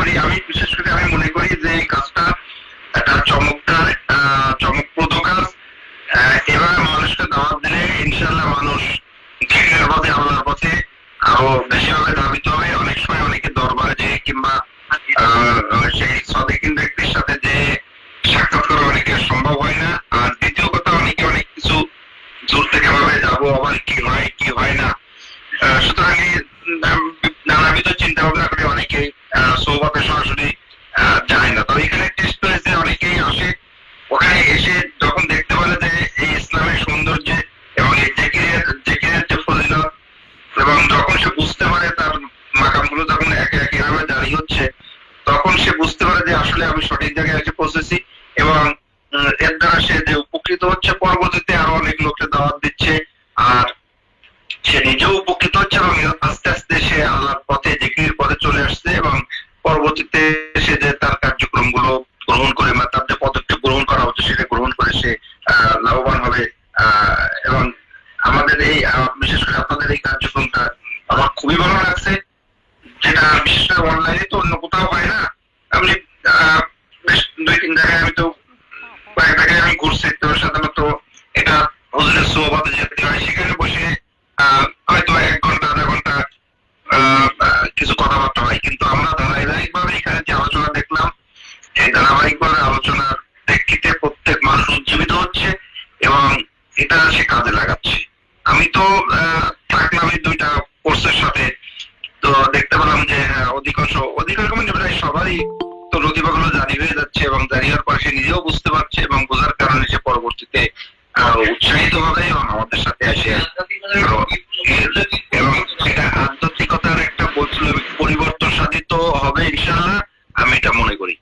করি, আমি বিশেষ করে আমি মনে করি যে কাজটা একটা চমৎকার চমকপ্রদ কাজ। এবার মানুষকে দাওয়াত দিলে ইনশাল্লাহ মানুষ দিনের পথে আল্লাহর পথে আরও বেশিভাবে দাবিত হবে। অনেক সময় অনেকে দরবারে যে কিংবা সেই সদেকিন ব্যক্তির সাথে যে সাক্ষাৎ করা অনেকে সম্ভব হয় না। আর দ্বিতীয় কথা, অনেকে অনেক কিছু দূর থেকে ভাবে যাব আবার কি হয় কি হয় না? সুতরাং নানাবিধ চিন্তা ভাবনা এখানে টেস্ট হয়েছে, অনেকেই আসে। ওখানে এসে যখন দেখতে পারে যে এই ইসলামের সৌন্দর্য এবং এই জেকিরের জেকিরের যে ফজিলত এবং যখন সে বুঝতে পারে তার মাকামগুলো যখন একে একে এভাবে দাঁড়িয়ে হচ্ছে, তখন সে বুঝতে পারে যে আসলে আমি সঠিক জায়গায় এসে পৌঁছেছি এবং এর দ্বারা সে যে উপকৃত হচ্ছে, পরবর্তীতে আরও অনেক লোককে দাওয়াত দিচ্ছে আর সে নিজেও উপকৃত হচ্ছে এবং আস্তে আস্তে সে আল্লাহর পথে জিকির পথে চলে আসছে এবং পরবর্তীতে সে যে তার গ্রহণ করে বা তার যে পদক্ষেপ গ্রহণ করা হচ্ছে, সেটা গ্রহণ করে সে লাভবান হবে এবং আমাদের এই বিশেষ করে আপনাদের এই কার্যক্রমটা আমার খুবই ভালো লাগছে। যেটা বিশেষ করে অনলাইনে তো অন্য কোথাও হয় না। আমি বেশ দুই তিন জায়গায় আমি তো, কয়েক জায়গায় আমি ঘুরছি, তো এই ধারাবাহিক ভাবে আলোচনার প্রেক্ষিতে প্রত্যেক মানুষ উজ্জীবিত হচ্ছে এবং এটা সে কাজে লাগাচ্ছে। আমি তো আহ, থাকলাম এই দুইটা কোর্সের সাথে। তো দেখতে পেলাম যে হ্যাঁ, অধিকাংশ অধিকাংশ মানে প্রায় সবাই তো লতিবাগুলো জারি হয়ে যাচ্ছে এবং জারি হওয়ার পর সে নিজেও বুঝতে পারছে এবং বোঝার কারণে সে পরবর্তীতে উৎসাহিত হবে এবং আমাদের সাথে আসে এবং এটা আধ্যাত্মিকতার একটা পরিবর্তন সাধিত হবে ইনশাল্লাহ আমি এটা মনে করি।